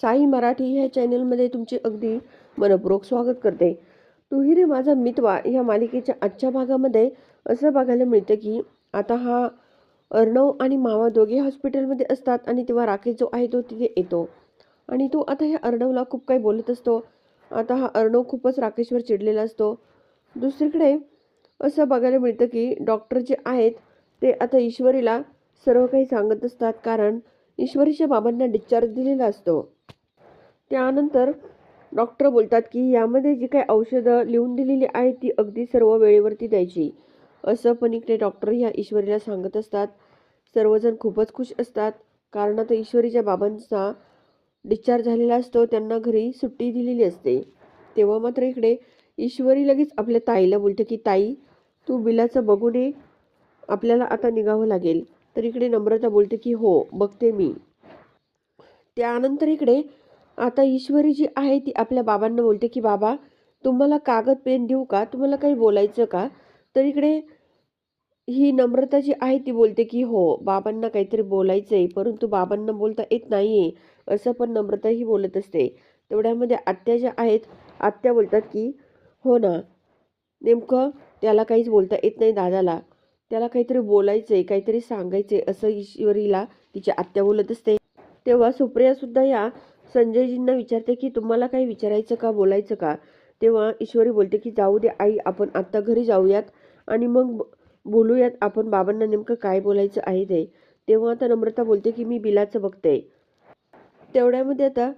साई मराठी ह्या चॅनलमध्ये तुमचे अगदी मनपूर्वक स्वागत करते. तुही रे माझा मितवा ह्या मालिकेच्या आजच्या भागामध्ये असं बघायला मिळतं की आता हा अर्णव आणि मावा दोघे हॉस्पिटलमध्ये असतात आणि तेव्हा राकेश जो आहे तो तिथे येतो. आणि तो आता ह्या अर्णवला खूप काही बोलत असतो. आता हा अर्णव खूपच राकेशवर चिडलेला असतो. दुसरीकडे असं बघायला मिळतं की डॉक्टर जे आहेत ते आता ईश्वरीला सर्व काही सांगत असतात कारण ईश्वरीच्या बाबांना डिस्चार्ज दिलेला असतो. त्यानंतर डॉक्टर बोलतात की यामध्ये जी काही औषधं लिहून दिलेली आहेत ती अगदी सर्व वेळेवरती द्यायची. असं पण इकडे डॉक्टर ह्या ईश्वरीला सांगत असतात. सर्वजण खूपच खुश असतात. कारण आता ईश्वरीच्या बाबांचा डिस्चार्ज झालेला असतो. त्यांना घरी सुट्टी दिलेली असते. तेव्हा मात्र इकडे ईश्वरी लगेच आपल्या ताईला बोलते की ताई तू बिलाचं बघून ये आपल्याला आता निघावं लागेल. तर इकडे नम्रता बोलते की हो बघते मी. त्यानंतर इकडे आता ईश्वरी जी आहे ती आपल्या बाबांना बोलते की बाबा तुम्हाला कागद पेन देऊ का? तुम्हाला काही बोलायचं का? तर इकडे ही नम्रता जी आहे ती बोलते की हो बाबांना काहीतरी बोलायचं आहे परंतु बाबांना बोलता येत नाही आहे असं पण नम्रता ही बोलत असते. तेवढ्यामध्ये आत्या ज्या आहेत आत्या बोलतात की हो ना नेमकं त्याला काहीच बोलता येत नाही दादाला. त्याला काहीतरी बोलायचं आहे काहीतरी सांगायचं आहे असं ईश्वरीला तिच्या आत्या बोलत असते. तेव्हा सुप्रियासुद्धा या संजयजींना विचारते की तुम्हाला काही विचारायचं का बोलायचं का? तेव्हा ईश्वरी बोलते की जाऊ दे आई आपण आत्ता घरी जाऊयात आणि मग बोलूयात आपण बाबांना नेमकं काय बोलायचं आहे ते. तेव्हा आता नम्रता बोलते की मी बिलाचं बघते. तेवढ्यामध्ये आता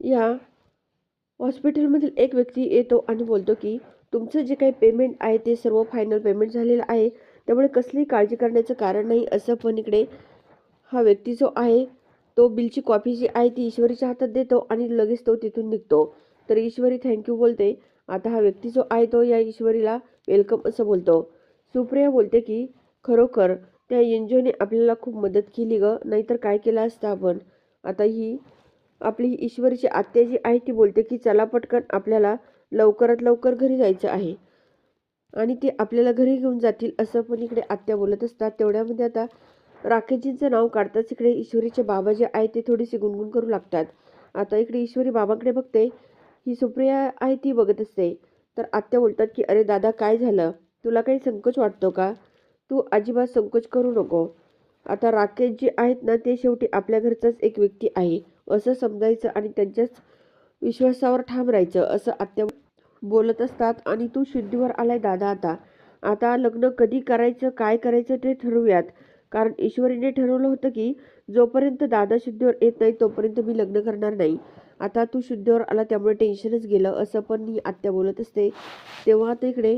या हॉस्पिटलमधील एक व्यक्ती येतो आणि बोलतो की तुमचं जे काही पेमेंट आहे ते सर्व फायनल पेमेंट झालेलं आहे. त्यामुळे कसली काळजी करण्याचं कारण नाही असं पण इकडे हा व्यक्ती जो आहे तो बिलची कॉपी जी आहे ती ईश्वरीच्या हातात देतो आणि लगेच तो तिथून निघतो. तर ईश्वरी थँक्यू बोलते. आता हा व्यक्ती जो आहे तो या ईश्वरीला वेलकम असं बोलतो. सुप्रिया बोलते की खरोखर त्या एनजीओने आपल्याला खूप मदत केली ग नाहीतर काय केलं असतं आपण? आता ही आपली ईश्वरीची आत्या जी आहे ती बोलते की चला पटकन आपल्याला लवकरात लवकर घरी जायचं आहे. आणि ते आपल्याला घरी घेऊन जातील असं पण इकडे आत्या बोलत असतात. तेवढ्यामध्ये आता राकेशजींचं नाव काढताच इकडे ईश्वरीचे बाबा जे आहे ते थोडीशी गुणगुण करू लागतात. आता इकडे ईश्वरी बाबांकडे बघते ही सुप्रिया आहे ती बघत असते. तर आत्या बोलतात की अरे दादा काय झालं? तुला काही संकोच वाटतो का? तू अजिबात संकोच करू नको. आता राकेश जे आहेत ना ते शेवटी आपल्या घरचाच एक व्यक्ती आहे. असं समजायचं आणि त्यांच्याच विश्वासावर ठाम राहायचं असं आत्या बोलत असतात. आणि तू शुद्धीवर आलाय दादा आता. आता लग्न कधी करायचं काय करायचं ते ठरवूयात. कारण ईश्वरीने ठरवलं होतं की जोपर्यंत दादा शुद्धीवर येत नाही तोपर्यंत मी लग्न करणार नाही. आता तू शुद्धीवर आला त्यामुळे टेन्शनच गेलं असं पण ही आत्या बोलत असते. तेव्हा आता इकडे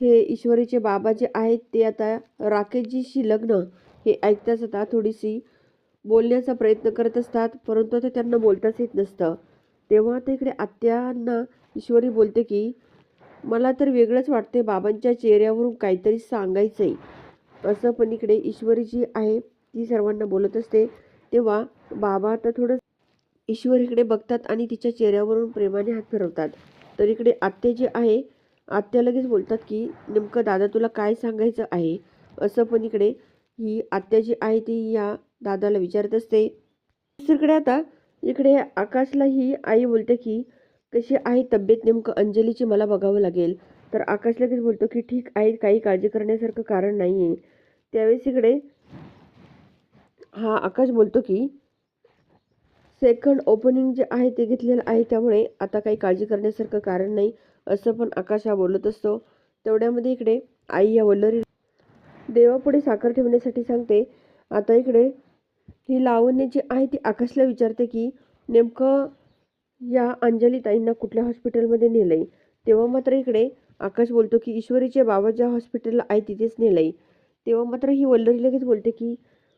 हे ईश्वरीचे बाबा जे आहेत ते आता राकेशजीशी लग्न हे ऐकताच आता थोडीशी बोलण्याचा प्रयत्न करत असतात परंतु आता त्यांना बोलताच येत नसतं. तेव्हा आता इकडे आत्यांना ईश्वरी बोलते की मला तर वेगळंच वाटते बाबांच्या चेहऱ्यावरून काहीतरी सांगायचं आहे असं पण इकडे ईश्वरी जी आहे ती सर्वांना बोलत असते. तेव्हा बाबा आता थोडं ईश्वरीकडे बघतात आणि तिच्या चेहऱ्यावरून प्रेमाने हात फिरवतात. तर इकडे आत्या जे आहे आत्या लगेच बोलतात की नेमकं दादा तुला काय सांगायचं आहे? असं पण इकडे ही आत्या जी आहे ती या दादाला विचारत असते. दुसरीकडे आता इकडे आकाशला ही आई बोलते की कशी आहे तब्येत? नेमकं अंजलीची मला बघावं लागेल. तर आकाश लगेच बोलतो की ठीक आहे काही काळजी करण्यासारखं कारण नाही आहे त्यावेळेस इकडे हा आकाश बोलतो की सेकंड ओपनिंग जे आहे ते घेतलेलं आहे त्यामुळे आता काही काळजी करण्यासारखं कारण नाही असं पण आकाश हा बोलत असतो. तेवढ्यामध्ये इकडे आई या वल्लरी देवापुढे साखर ठेवण्यासाठी सांगते. आता इकडे ही लावण्य जी आहे ती आकाशला विचारते की नेमकं या अंजली ताईंना कुठल्या हॉस्पिटलमध्ये नेलं आहे तेव्हा मात्र इकडे आकाश बोलतो की ईश्वरीचे बाबा ज्या हॉस्पिटलला आहे तिथेच नेलं आहे तेव्हा मात्र ही वल्लरी लगेच बोलते की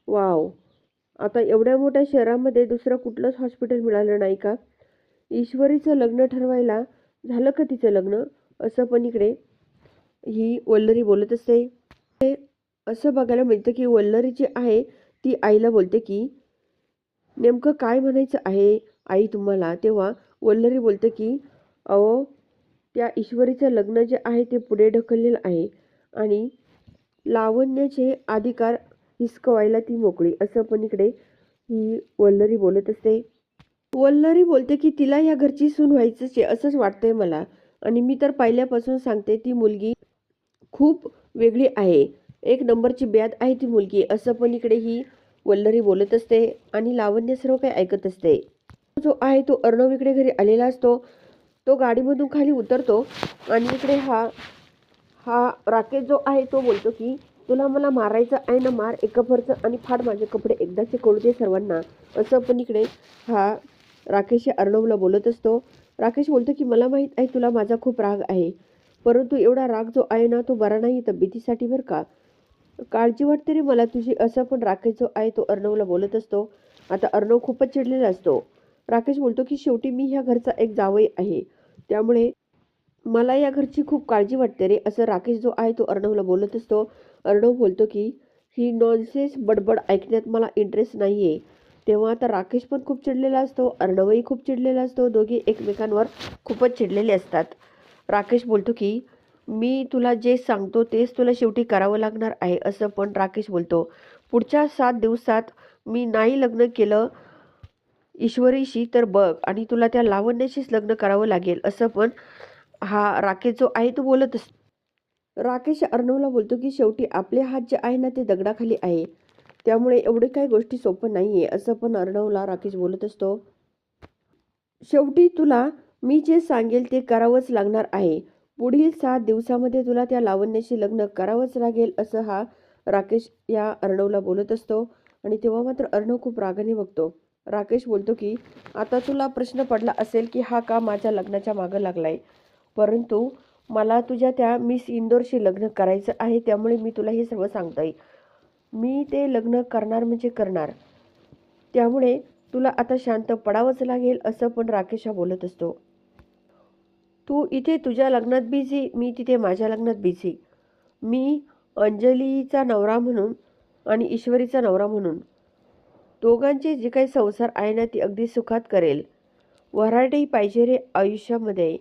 वाव आता एवढ्या मोठ्या शहरामध्ये दुसरं कुठलंच हॉस्पिटल मिळालं नाही का? ईश्वरीचं लग्न ठरवायला झालं का तिचं लग्न? असं पण इकडे ही वल्लरी बोलत असते. ते असं बघायला मिळतं की वल्लरी जी आहे ती आईला बोलते की नेमकं काय म्हणायचं आहे आई तुम्हाला? तेव्हा वल्लरी बोलते की अहो त्या ईश्वरीचं लग्न जे आहे ते पुढे ढकललेलं आहे आणि लावण्याचे अधिकार हिसकवायला ती मोकळी. असं पण इकडे ही वल्लरी बोलत असते. वल्लरी बोलते की तिला या घरची सून व्हायचंच आहे असंच वाटतंय मला. आणि मी तर पहिल्यापासून सांगते ती मुलगी खूप वेगळी आहे. एक नंबरची ब्याद आहे ती मुलगी. असं पण इकडे ही वल्लरी बोलत असते आणि लावण्य सर्व काही ऐकत असते. जो आहे तो अर्णव इकडे घरी आलेला असतो. तो गाडीमधून खाली उतरतो आणि इकडे हा हा राकेश जो आहे तो बोलतो की तुला मला मारायचं आहे ना मार एका फरचं आणि फाड माझे कपडे एकदाचे कळू दे सर्वांना. असं पण इकडे हा राकेश या अर्णवला बोलत असतो. राकेश बोलतो की मला माहीत आहे तुला माझा खूप राग आहे परंतु एवढा राग जो आहे ना तो बरा नाही तब्येतीसाठी बरं का. काळजी वाटते रे मला तुझी असं पण राकेश जो आहे तो अर्णवला बोलत असतो. आता अर्णव खूपच चिडलेला असतो. राकेश बोलतो की शेवटी मी ह्या घरचा एक जावई आहे त्यामुळे मला या घरची खूप काळजी वाटते रे. असं राकेश जो आहे तो अर्णवला बोलत असतो. अर्णव बोलतो की ही नॉनसेन्स बडबड ऐकण्यात मला इंटरेस्ट नाही आहे तेव्हा आता राकेश पण खूप चिडलेला असतो. अर्णवही खूप चिडलेला असतो. दोघे एकमेकांवर खूपच चिडलेले असतात. राकेश बोलतो की मी तुला जे सांगतो तेच तुला शेवटी करावं लागणार आहे असं पण राकेश बोलतो. पुढच्या सात दिवसात मी नाही लग्न केलं ईश्वरीशी तर बघ आणि तुला त्या लावण्याशीच लग्न करावं लागेल असं पण हा राकेश जो आहे तो बोलत असतो राकेश अर्णवला बोलतो की शेवटी आपले हात जे आहे ना ते दगडाखाली आहे. त्यामुळे एवढे काही गोष्टी सोपं नाही आहे असं पण अर्णवला राकेश बोलत असतो. शेवटी तुला मी जे सांगेल ते करावंच लागणार आहे. पुढील सात दिवसामध्ये तुला त्या लावण्याशी लग्न करावंच लागेल असं हा राकेश या अर्णवला बोलत असतो. आणि तेव्हा मात्र अर्णव खूप रागाने बघतो. राकेश बोलतो की आता तुला प्रश्न पडला असेल की हा का माझ्या लग्नाच्या मागं लागलाय? परंतु मला तुझ्या त्या मिस इंदोरशी लग्न करायचं आहे त्यामुळे मी तुला हे सर्व सांगताय. मी ते लग्न करणार म्हणजे करणार. त्यामुळे तुला आता शांत पडावंच लागेल असं पण राकेश हा बोलत असतो. तू इथे तुझ्या लग्नात बिझी मी तिथे माझ्या लग्नात बिझी मी अंजलीचा नवरा म्हणून आणि ईश्वरीचा नवरा म्हणून. दोघांचे जे काही संसार आहे ना ती अगदी सुखात करेल. वऱ्हाडी पाहिजे रे आयुष्यामध्ये.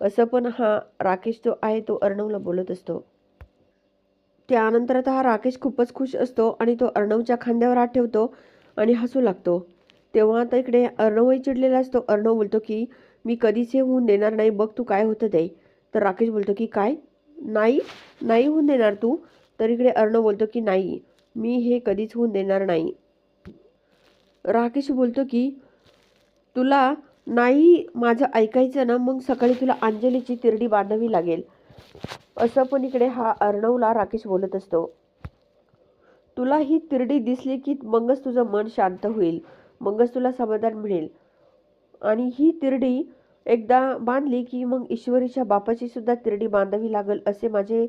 असं पण हा राकेश जो आहे तो अर्णवला बोलत असतो. त्यानंतर आता हा राकेश खूपच खुश असतो आणि तो अर्णवच्या खांद्यावर हात ठेवतो आणि हसू लागतो. तेव्हा आता इकडे अर्णवही चिडलेला असतो. अर्णव बोलतो की मी कधीच हे होऊन देणार नाही. बघ तू काय होतं ते. तर राकेश बोलतो की काय? नाही? नाही होऊन देणार तू? तर इकडे अर्णव बोलतो की नाही. मी हे कधीच होऊन देणार नाही. राकेश बोलतो की तुला नाही माझं ऐकायचं ना मग सकाळी तुला अंजलीची तिरडी बांधावी लागेल. असं पण इकडे हा अर्णवला राकेश बोलत असतो. तुला ही तिरडी दिसली की मगच तुझं मन शांत होईल मगच तुला समाधान मिळेल. आणि ही तिरडी एकदा बांधली की मग ईश्वरीच्या बापाची सुद्धा तिरडी बांधावी लागेल असे माझे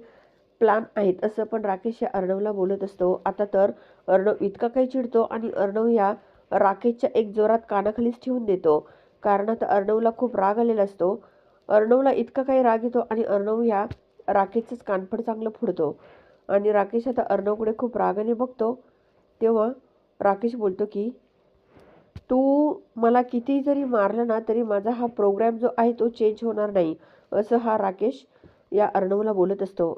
प्लॅन आहेत असं पण राकेश या अर्णवला बोलत असतो. आता तर अर्णव इतका काही चिडतो आणि अर्णव या राकेशच्या एक जोरात कानाखालीच ठेवून देतो. कारण आता अर्णवला खूप राग आलेला असतो. अर्णवला इतका काही राग येतो आणि अर्णव ह्या राकेशचंच कानफड चांगलं फुडतो. आणि राकेश आता अर्णवकडे खूप रागाने बघतो. तेव्हा राकेश बोलतो की तू मला किती जरी मारलं ना तरी माझा हा प्रोग्राम जो आहे तो चेंज होणार नाही. असं हा राकेश या अर्णवला बोलत असतो.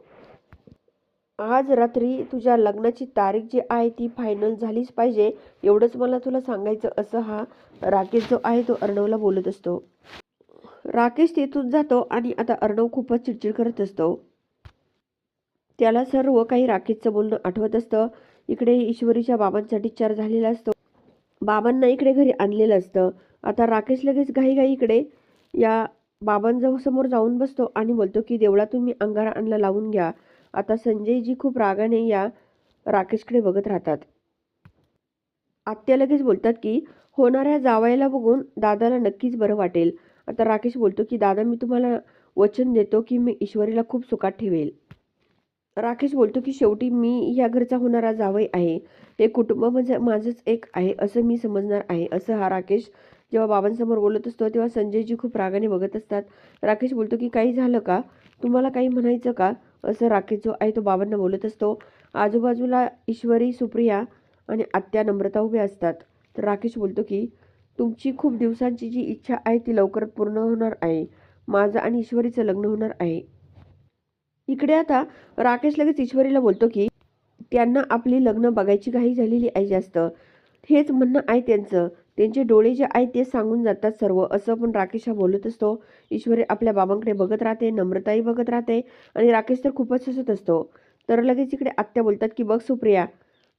आज रात्री तुझ्या लग्नाची तारीख जी आहे ती फायनल झालीच पाहिजे एवढंच मला तुला सांगायचं असं हा राकेश जो आहे तो अर्णवला बोलत असतो. राकेश तिथून जातो आणि आता अर्णव खूपच चिडचिड करत असतो. त्याला सर्व काही राकेशचं बोलणं आठवत असतं. इकडे ईश्वरीच्या बाबांसाठी चार झालेला असतो. बाबांना इकडे घरी आणलेलं असतं. आता राकेश लगेच घाईघाई इकडे या बाबांजवळ समोर जाऊन बसतो आणि बोलतो की देवळातून मी अंगारा आणला लावून घ्या. आता संजयजी खूप रागाने या राकेशकडे बघत राहतात. आत्या लगेच बोलतात की होणाऱ्या जावायला बघून दादाला नक्कीच बरं वाटेल. आता राकेश बोलतो की दादा मी तुम्हाला वचन देतो की मी ईश्वरीला खूप सुखात ठेवेल. राकेश बोलतो की शेवटी मी या घरचा होणारा जावई आहे. हे कुटुंब म्हणजे माझंच एक आहे असं मी समजणार आहे असं हा राकेश जेव्हा बाबांसमोर बोलत असतो तेव्हा संजयजी खूप रागाने बघत असतात. राकेश बोलतो की काही झालं का? तुम्हाला काही म्हणायचं का? असं राकेश जो आहे तो बाबांना बोलत असतो. आजूबाजूला ईश्वरी सुप्रिया आणि आत्या नम्रता उभ्या असतात. तर राकेश बोलतो की तुमची खूप दिवसांची जी इच्छा आहे ती लवकर पूर्ण होणार आहे. माझं आणि ईश्वरीचं लग्न होणार आहे. इकडे आता राकेश लगेच ईश्वरीला बोलतो की त्यांना आपली लग्न बघायची घाई झालेली आहे जास्त. हेच म्हणणं आहे त्यांचं. त्यांचे डोळे जे आहेत ते सांगून जातात सर्व. असं पण राकेश हा बोलत असतो. ईश्वरी आपल्या बाबांकडे बघत राहते नम्रताही बघत राहते आणि राकेश तर खूपच हसत असतो. तर लगेच इकडे आत्या बोलतात की बघ सुप्रिया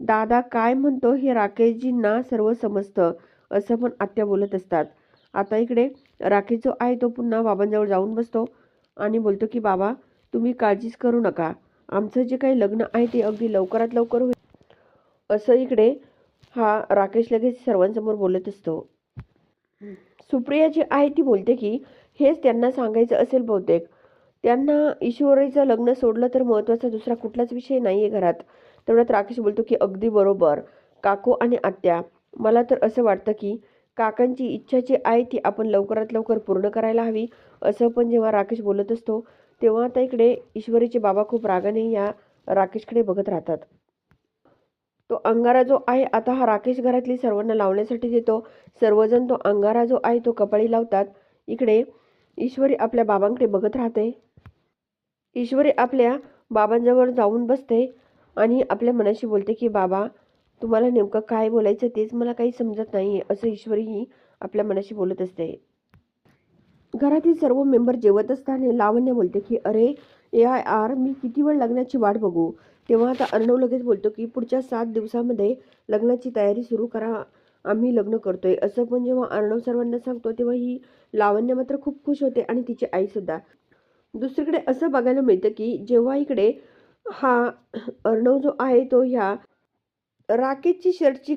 दादा काय म्हणतो हे राकेशजींना सर्व समजतं. असं पण आत्या बोलत असतात. आता इकडे राकेश जो आहे तो पुन्हा बाबांजवळ जाऊन बसतो आणि बोलतो की बाबा तुम्ही काळजीच करू नका. आमचं जे काही लग्न आहे ते अगदी लवकरात लवकर होईल. असं इकडे हा राकेश लगेच सर्वांसमोर बोलत असतो. सुप्रिया जी आहे ती बोलते की हेच त्यांना सांगायचं असेल बहुतेक. त्यांना ईश्वरीचं लग्न सोडलं तर महत्त्वाचा दुसरा कुठलाच विषय नाही आहे घरात. तेवढ्यात राकेश बोलतो की अगदी बरोबर. काकू आणि आत्या मला तर असं वाटतं की काकांची इच्छा जी आहे ती आपण लवकरात लवकर पूर्ण करायला हवी. असं पण जेव्हा राकेश बोलत असतो तेव्हा आता इकडे ईश्वरीचे बाबा खूप रागाने या राकेशकडे बघत राहतात. तो अंगारा जो आहे आता हा राकेश घरातली सर्वांना लावण्यासाठी देतो. सर्वजण तो अंगारा जो आहे तो कपाळी लावतात. इकडे ईश्वरी आपल्या बाबांकडे बघत राहते. ईश्वरी आपल्या बाबांजवळ जाऊन बसते आणि आपल्या मनाशी बोलते की बाबा तुम्हाला नेमकं काय बोलायचं तेच मला काही समजत नाही असं ईश्वरीही आपल्या मनाशी बोलत असते. घरातील सर्व मेंबर जेवत असताना लावण्य बोलते की अरे ए आय आर मी किती वेळ लग्नाची वाट बघू? तेव्हा आता अर्णव लगेच बोलतो की पुढच्या सात दिवसामध्ये लग्नाची तयारी सुरू करा. आम्ही लग्न करतोय. असं पण जेव्हा अर्णव सर्वांना सांगतो तेव्हा ही लावण्य मात्र खूप खुश होते आणि तिची आईसुद्धा दुसरीकडे असं बघायला मिळतं की जेव्हा इकडे हा अर्णव जो आहे तो ह्या राकेशची शर्टची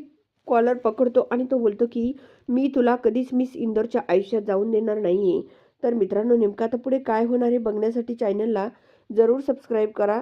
कॉलर पकडतो आणि तो बोलतो की मी तुला कधीच मिस इंदोरच्या आयुष्यात जाऊन देणार नाही आहे तर मित्रांनो नेमकं आता पुढे काय होणार आहे बघण्यासाठी चॅनलला जरूर सबस्क्राईब करा.